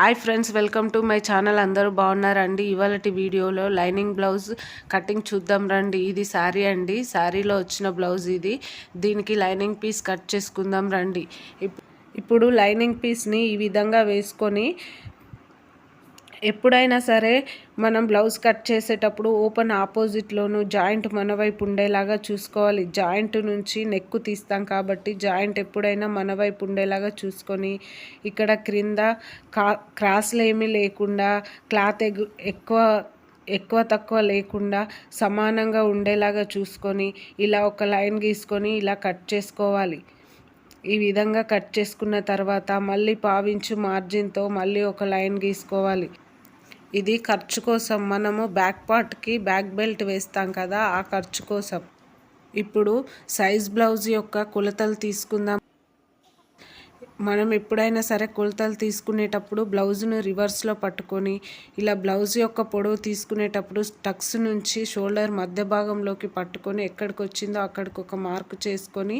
Hi friends welcome to my channel అందరూ బాగున్నారండి. ఇవాళటి వీడియోలో లైనింగ్ బ్లౌజ్ కటింగ్ చూద్దాం రండి. ఇది శారీ అండి. శారీలో వచ్చిన బ్లౌజ్ ఇది. దీనికి లైనింగ్ పీస్ కట్ చేసుకుందాం రండి. ఇప్పుడు లైనింగ్ పీస్ని ఈ విధంగా వేసుకొని ఎప్పుడైనా సరే మనం బ్లౌజ్ కట్ చేసేటప్పుడు ఓపెన్ ఆపోజిట్లోను జాయింట్ మన వైపు ఉండేలాగా చూసుకోవాలి. జాయింట్ నుంచి నెక్కు తీస్తాం కాబట్టి జాయింట్ ఎప్పుడైనా మన వైపు ఉండేలాగా చూసుకొని ఇక్కడ క్రింద కా క్రాస్లు ఏమీ లేకుండా క్లాత్ ఎక్కువ ఎక్కువ తక్కువ లేకుండా సమానంగా ఉండేలాగా చూసుకొని ఇలా ఒక లైన్ గీసుకొని ఇలా కట్ చేసుకోవాలి. ఈ విధంగా కట్ చేసుకున్న తర్వాత మళ్ళీ పావించు మార్జిన్తో మళ్ళీ ఒక లైన్ గీసుకోవాలి. ఇది ఖర్చు కోసం మనము బ్యాక్ పార్ట్కి బ్యాక్ బెల్ట్ వేస్తాం కదా ఆ ఖర్చు కోసం. ఇప్పుడు సైజ్ బ్లౌజ్ యొక్క కొలతలు తీసుకుందాం. మనం ఎప్పుడైనా సరే కొలతలు తీసుకునేటప్పుడు బ్లౌజ్ను రివర్స్లో పట్టుకొని ఇలా బ్లౌజ్ యొక్క పొడవు తీసుకునేటప్పుడు టక్స్ నుంచి షోల్డర్ మధ్య భాగంలోకి పట్టుకొని ఎక్కడికి వచ్చిందో అక్కడికి ఒక మార్కు చేసుకొని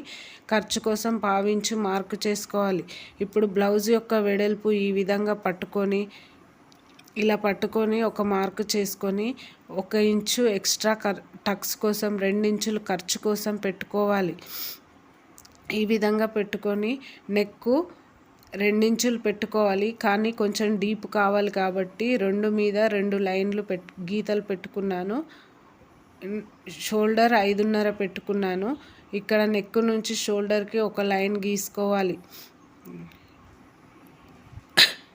ఖర్చు కోసం పావించి మార్కు చేసుకోవాలి. ఇప్పుడు బ్లౌజ్ యొక్క వెడల్పు ఈ విధంగా పట్టుకొని ఇలా పట్టుకొని ఒక మార్క్ చేసుకొని ఒక ఇంచు ఎక్స్ట్రా కర్ టక్స్ కోసం రెండించులు ఖర్చు కోసం పెట్టుకోవాలి. ఈ విధంగా పెట్టుకొని నెక్కు రెండించులు పెట్టుకోవాలి. కానీ కొంచెం డీప్ కావాలి కాబట్టి రెండు మీద రెండు లైన్లు పెట్ గీతలు పెట్టుకున్నాను. షోల్డర్ ఐదున్నర పెట్టుకున్నాను. ఇక్కడ నెక్ నుంచి షోల్డర్కి ఒక లైన్ గీసుకోవాలి.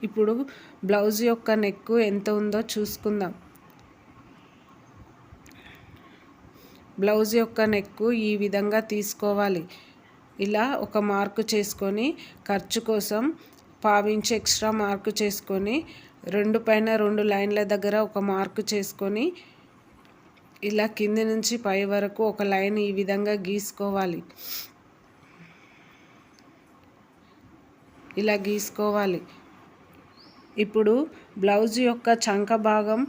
ఇప్పుడు బ్లౌజ్ యొక్క నెక్ ఎంత ఉందో చూసుకుందాం. బ్లౌజ్ యొక్క నెక్ ఈ విధంగా తీసుకోవాలి. ఇలా ఒక మార్కు చేసుకొని ఖర్చు కోసం పావించి ఎక్స్ట్రా మార్కు చేసుకొని రెండు పైన రెండు లైన్ల దగ్గర ఒక మార్కు చేసుకొని ఇలా కింది నుంచి పై వరకు ఒక లైన్ ఈ విధంగా గీసుకోవాలి. ఇలా గీసుకోవాలి. ఇప్పుడు బ్లౌజ్ యొక్క చంక భాగం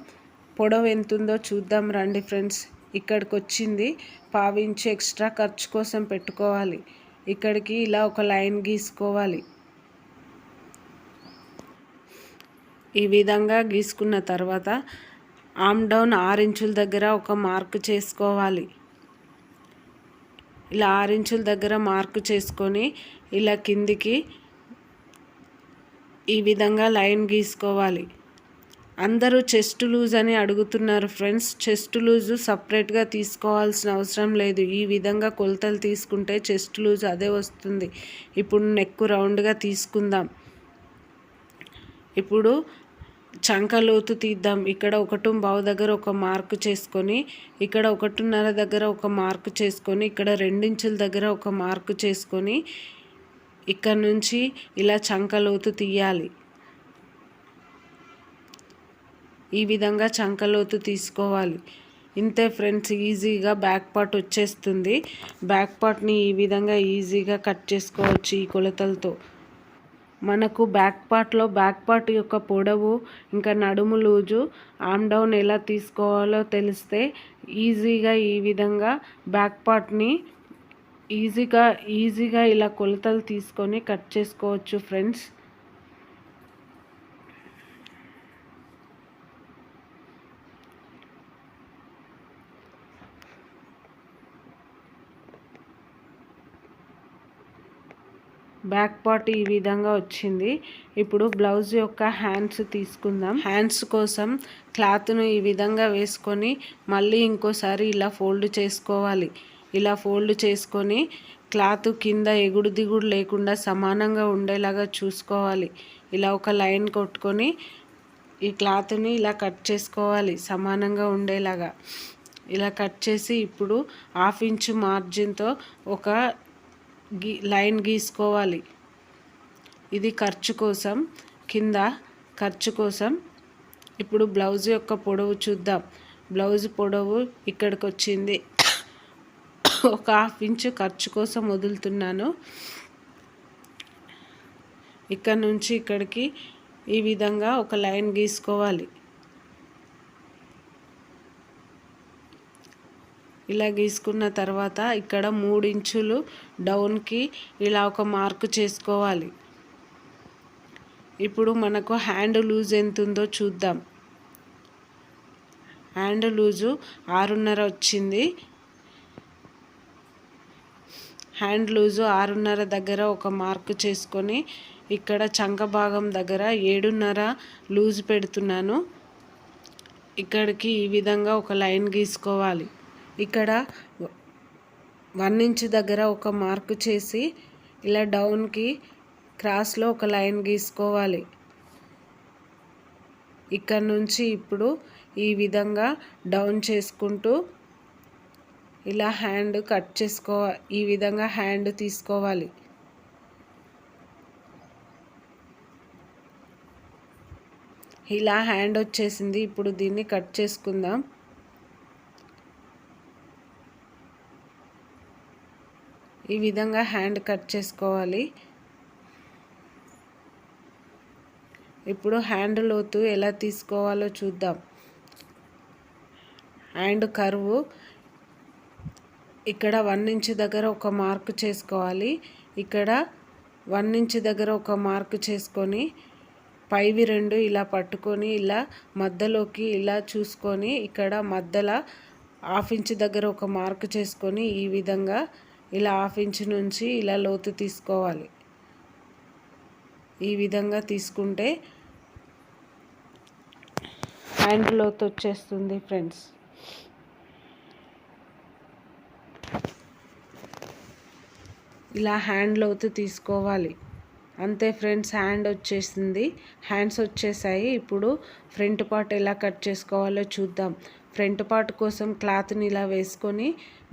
పొడవు ఎంతుందో చూద్దాం రండి ఫ్రెండ్స్. ఇక్కడికి వచ్చింది పావించి ఎక్స్ట్రా ఖర్చు కోసం పెట్టుకోవాలి. ఇక్కడికి ఇలా ఒక లైన్ గీసుకోవాలి. ఈ విధంగా గీసుకున్న తర్వాత ఆమ్ డౌన్ ఆరు ఇంచుల దగ్గర ఒక మార్క్ చేసుకోవాలి. ఇలా ఆరు ఇంచుల దగ్గర మార్కు చేసుకొని ఇలా కిందికి ఈ విధంగా లైన్ గీసుకోవాలి. అందరూ చెస్ట్ లూజ్ అని అడుగుతున్నారు ఫ్రెండ్స్. చెస్ట్ లూజ్ సపరేట్గా తీసుకోవాల్సిన అవసరం లేదు. ఈ విధంగా కొలతలు తీసుకుంటే చెస్ట్ లూజ్ అదే వస్తుంది. ఇప్పుడు నెక్ రౌండ్గా తీసుకుందాం. ఇప్పుడు చంక లోతు తీద్దాం. ఇక్కడ ఒకటి బావు దగ్గర ఒక మార్క్ చేసుకొని ఇక్కడ ఒకటిన్నర దగ్గర ఒక మార్క్ చేసుకొని ఇక్కడ రెండించుల దగ్గర ఒక మార్క్ చేసుకొని ఇక్కడ నుంచి ఇలా చంకలోతు తీయాలి. ఈ విధంగా చంకలోతు తీసుకోవాలి. ఇంతే ఫ్రెండ్స్ ఈజీగా బ్యాక్ పార్ట్ వచ్చేస్తుంది. బ్యాక్ పార్ట్ని ఈ విధంగా ఈజీగా కట్ చేసుకోవచ్చు ఈ కొలతలతో. మనకు బ్యాక్ పార్ట్లో బ్యాక్ పార్ట్ యొక్క పొడవు ఇంకా నడుము లూజు ఆమ్ డౌన్ ఎలా తీసుకోవాలో తెలిస్తే ఈజీగా ఈ విధంగా బ్యాక్ పార్ట్ని ఈజీగా ఈజీగా ఇలా కొలతలు తీసుకొని కట్ చేసుకోవచ్చు ఫ్రెండ్స్. బ్యాక్ పార్ట్ ఈ విధంగా వచ్చింది. ఇప్పుడు బ్లౌజ్ యొక్క హ్యాండ్స్ తీసుకుందాం. హ్యాండ్స్ కోసం క్లాత్ను ఈ విధంగా వేసుకొని మళ్ళీ ఇంకోసారి ఇలా ఫోల్డ్ చేసుకోవాలి. ఇలా ఫోల్డ్ చేసుకొని క్లాత్ కింద ఎగుడు దిగుడు లేకుండా సమానంగా ఉండేలాగా చూసుకోవాలి. ఇలా ఒక లైన్ కొట్టుకొని ఈ క్లాత్ని ఇలా కట్ చేసుకోవాలి సమానంగా ఉండేలాగా. ఇలా కట్ చేసి ఇప్పుడు హాఫ్ ఇంచు మార్జిన్తో ఒక గీ లైన్ గీసుకోవాలి. ఇది ఖర్చు కోసం కింద ఖర్చు కోసం. ఇప్పుడు బ్లౌజ్ యొక్క పొడవు చూద్దాం. బ్లౌజ్ పొడవు ఇక్కడికి వచ్చింది ఒక హాఫ్ ఇంచు ఖర్చు కోసం వదులుతున్నాను. ఇక్కడ నుంచి ఇక్కడికి ఈ విధంగా ఒక లైన్ గీసుకోవాలి. ఇలా గీసుకున్న తర్వాత ఇక్కడ మూడు ఇంచులు డౌన్కి ఇలా ఒక మార్కు చేసుకోవాలి. ఇప్పుడు మనకు హ్యాండ్ లూజ్ ఎంత ఉందో చూద్దాం. హ్యాండ్ లూజు ఆరున్నర వచ్చింది. హ్యాండ్ లూజు ఆరున్నర దగ్గర ఒక మార్క్ చేసుకొని ఇక్కడ చంక భాగం దగ్గర ఏడున్నర లూజ్ పెడుతున్నాను. ఇక్కడికి ఈ విధంగా ఒక లైన్ గీసుకోవాలి. ఇక్కడ వన్ ఇంచ్ దగ్గర ఒక మార్క్ చేసి ఇలా డౌన్కి క్రాస్లో ఒక లైన్ గీసుకోవాలి. ఇక్కడ నుంచి ఇప్పుడు ఈ విధంగా డౌన్ చేసుకుంటూ ఇలా హ్యాండ్ కట్ చేసుకో ఈ విధంగా హ్యాండ్ తీసుకోవాలి. ఇలా హ్యాండ్ వచ్చేసింది. ఇప్పుడు దీన్ని కట్ చేసుకుందాం. ఈ విధంగా హ్యాండ్ కట్ చేసుకోవాలి. ఇప్పుడు హ్యాండ్ లోతు ఎలా తీసుకోవాలో చూద్దాం. హ్యాండ్ కరువు ఇక్కడ వన్ ఇంచ్ దగ్గర ఒక మార్క్ చేసుకోవాలి. ఇక్కడ వన్ ఇంచ్ దగ్గర ఒక మార్క్ చేసుకొని పైవి రెండు ఇలా పట్టుకొని ఇలా మధ్యలోకి ఇలా చూసుకొని ఇక్కడ మధ్యలో హాఫ్ ఇంచ్ దగ్గర ఒక మార్క్ చేసుకొని ఈ విధంగా ఇలా హాఫ్ ఇంచ్ నుంచి ఇలా లోతు తీసుకోవాలి. ఈ విధంగా తీసుకుంటే హ్యాండ్ లోతు వచ్చేస్తుంది ఫ్రెండ్స్. ఇలా హ్యాండ్ లోతు తీసుకోవాలి. అంతే ఫ్రెండ్స్ హ్యాండ్ వచ్చేసింది. హ్యాండ్స్ వచ్చేసాయి. ఇప్పుడు ఫ్రంట్ పార్ట్ ఎలా కట్ చేసుకోవాలో చూద్దాం. ఫ్రంట్ పార్ట్ కోసం క్లాత్ని ఇలా వేసుకొని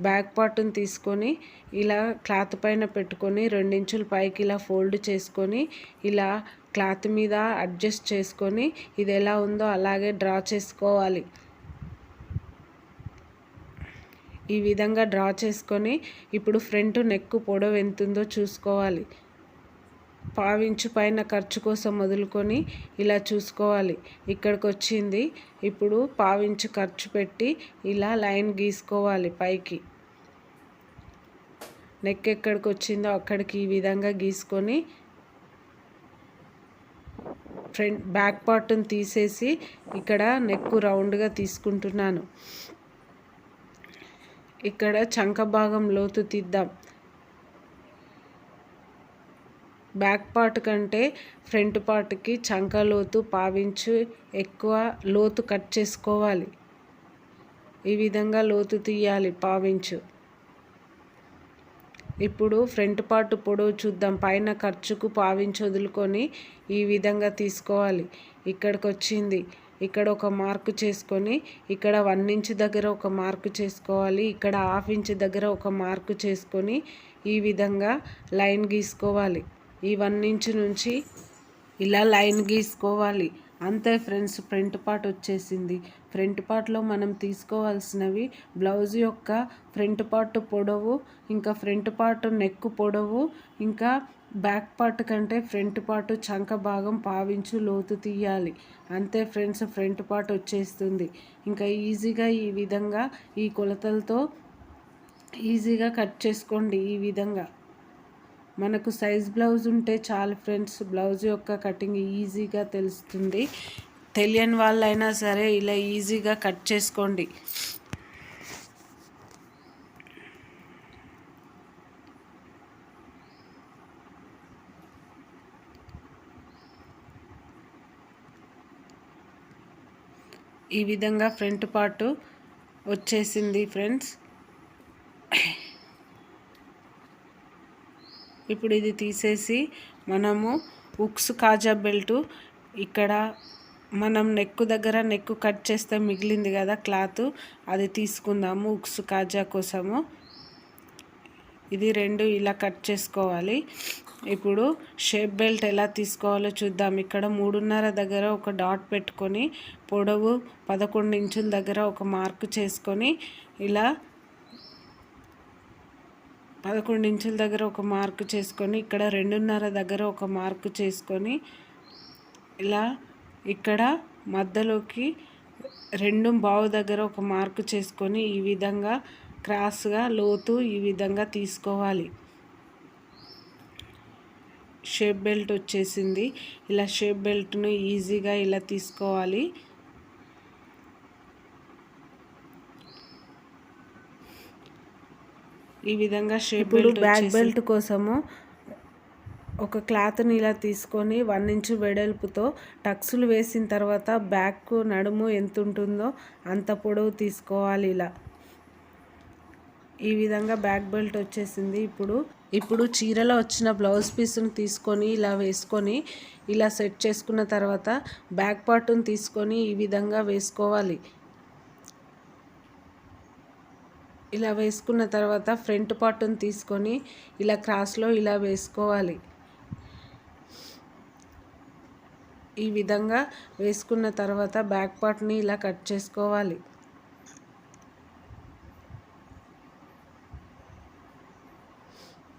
బ్యాక్ పార్ట్ని తీసుకొని ఇలా క్లాత్ పైన పెట్టుకొని రెండించులు పైకి ఇలా ఫోల్డ్ చేసుకొని ఇలా క్లాత్ మీద అడ్జస్ట్ చేసుకొని ఇది ఎలా ఉందో అలాగే డ్రా చేసుకోవాలి. ఈ విధంగా డ్రా చేసుకొని ఇప్పుడు ఫ్రంట్ నెక్ పొడవు ఎంతుందో చూసుకోవాలి. పావించు పైన ఖర్చు కోసం వదులుకొని ఇలా చూసుకోవాలి. ఇక్కడికి వచ్చింది ఇప్పుడు పావించు ఖర్చు పెట్టి ఇలా లైన్ గీసుకోవాలి పైకి. నెక్ ఎక్కడికి వచ్చిందో అక్కడికి ఈ విధంగా గీసుకొని ఫ్రంట్ బ్యాక్ పార్ట్ని తీసేసి ఇక్కడ నెక్ రౌండ్గా తీసుకుంటున్నాను. ఇక్కడ చంక భాగం లోతు తీద్దాం. బ్యాక్ పార్ట్ కంటే ఫ్రంట్ పార్ట్కి చంక లోతు పావించు ఎక్కువ లోతు కట్ చేసుకోవాలి. ఈ విధంగా లోతు తీయాలి పావించు. ఇప్పుడు ఫ్రంట్ పార్ట్ పొడవు చూద్దాం. పైన ఖర్చుకు పావించి వదులుకొని ఈ విధంగా తీసుకోవాలి. ఇక్కడికి వచ్చింది ఇక్కడ ఒక మార్క్ చేసుకొని ఇక్కడ వన్ ఇంచ్ దగ్గర ఒక మార్క్ చేసుకోవాలి ఇక్కడ హాఫ్ ఇంచ్ దగ్గర ఒక మార్క్ చేసుకొని ఈ విధంగా లైన్ గీసుకోవాలి. ఈ వన్ ఇంచ్ నుంచి ఇలా లైన్ గీసుకోవాలి. అంతే ఫ్రెండ్స్ ఫ్రంట్ పార్ట్ వచ్చేసింది. ఫ్రంట్ పార్ట్లో మనం తీసుకోవాల్సినవి బ్లౌజ్ యొక్క ఫ్రంట్ పార్ట్ పొడవు ఇంకా ఫ్రంట్ పార్ట్ నెక్ పొడవు ఇంకా బ్యాక్ పార్ట్ కంటే ఫ్రంట్ పార్ట్ చంక భాగం పావించు లోతు తీయాలి. అంతే ఫ్రెండ్స్ ఫ్రంట్ పార్ట్ వచ్చేస్తుంది. ఇంకా ఈజీగా ఈ విధంగా ఈ కొలతలతో ఈజీగా కట్ చేసుకోండి ఈ విధంగా. మనకు సైజ్ బ్లౌజ్ ఉంటే చాలు ఫ్రెండ్స్ బ్లౌజ్ యొక్క కటింగ్ ఈజీగా తెలుస్తుంది. తెలియని వాళ్ళైనా సరే ఇలా ఈజీగా కట్ చేసుకోండి. ఈ విధంగా ఫ్రంట్ పార్ట్ వచ్చేసింది ఫ్రెండ్స్. ఇప్పుడు ఇది తీసేసి మనము ఉక్స్ కాజా బెల్ట్ ఇక్కడ మనం నెక్ దగ్గర నెక్ కట్ చేస్తే మిగిలింది కదా క్లాత్ అది తీసుకుందాము ఉక్స్ కాజా కోసము. ఇది రెండు ఇలా కట్ చేసుకోవాలి. ఇప్పుడు షేప్ బెల్ట్ ఎలా తీసుకోవాలో చూద్దాం. ఇక్కడ మూడున్నర దగ్గర ఒక డాట్ పెట్టుకొని పొడవు పదకొండు ఇంచుల దగ్గర ఒక మార్క్ చేసుకొని ఇలా పదకొండు ఇంచుల దగ్గర ఒక మార్క్ చేసుకొని ఇక్కడ రెండున్నర దగ్గర ఒక మార్క్ చేసుకొని ఇలా ఇక్కడ మధ్యలోకి రెండు బావు దగ్గర ఒక మార్క్ చేసుకొని ఈ విధంగా క్రాస్గా లోతు ఈ విధంగా తీసుకోవాలి. షేప్ బెల్ట్ వచ్చేసింది. ఇలా షేప్ బెల్ట్ను ఈజీగా ఇలా తీసుకోవాలి. ఈ విధంగా షేప్ బెల్ట్ బ్యాక్ బెల్ట్ కోసము ఒక క్లాత్ని ఇలా తీసుకొని వన్ ఇంచ్ వెడల్పుతో టక్స్లు వేసిన తర్వాత బ్యాక్ నడుము ఎంత ఉంటుందో అంత పొడవు తీసుకోవాలి ఇలా. ఈ విధంగా బ్యాక్ బెల్ట్ వచ్చేసింది. ఇప్పుడు ఇప్పుడు చీరలో వచ్చిన బ్లౌజ్ పీస్ని తీసుకొని ఇలా వేసుకొని ఇలా సెట్ చేసుకున్న తర్వాత బ్యాక్ పార్ట్ను తీసుకొని ఈ విధంగా వేసుకోవాలి. ఇలా వేసుకున్న తర్వాత ఫ్రంట్ పార్ట్ను తీసుకొని ఇలా క్రాస్లో ఇలా వేసుకోవాలి. ఈ విధంగా వేసుకున్న తర్వాత బ్యాక్ పార్ట్ని ఇలా కట్ చేసుకోవాలి.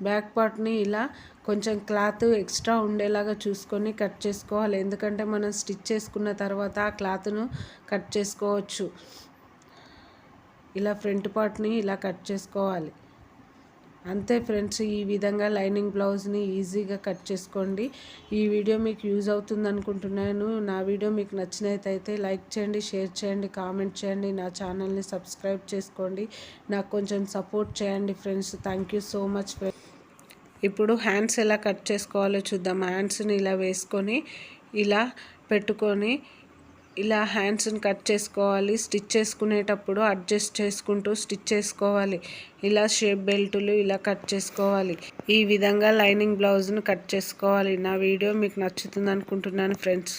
బ్యాక్ పార్ట్ని ఇలా కొంచెం క్లాత్ ఎక్స్ట్రా ఉండేలాగా చూసుకొని కట్ చేసుకోవాలి. ఎందుకంటే మనం స్టిచ్ చేసుకున్న తర్వాత ఆ క్లాత్ను కట్ చేసుకోవచ్చు. ఇలా ఫ్రంట్ పార్ట్ని ఇలా కట్ చేసుకోవాలి. అంతే ఫ్రెండ్స్ ఈ విధంగా లైనింగ్ బ్లౌజ్ని ఈజీగా కట్ చేసుకోండి. ఈ వీడియో మీకు యూజ్ అవుతుంది అనుకుంటున్నాను. నా వీడియో మీకు నచ్చినట్టయితే లైక్ చేయండి షేర్ చేయండి కామెంట్ చేయండి. నా ఛానల్ని సబ్స్క్రైబ్ చేసుకోండి. నాకు కొంచెం సపోర్ట్ చేయండి friends. Thank you so much ఇప్పుడు హ్యాండ్స్ ఎలా కట్ చేసుకోవాలో చూద్దాం. హ్యాండ్స్ని ఇలా వేసుకొని ఇలా పెట్టుకొని ఇలా హ్యాండ్స్ని కట్ చేసుకోవాలి. స్టిచ్ చేసుకునేటప్పుడు అడ్జస్ట్ చేసుకుంటూ స్టిచ్ చేసుకోవాలి. ఇలా షేప్ బెల్టులు ఇలా కట్ చేసుకోవాలి. ఈ విధంగా లైనింగ్ బ్లౌజ్ను కట్ చేసుకోవాలి. నా వీడియో మీకు నచ్చుతుంది అనుకుంటున్నాను ఫ్రెండ్స్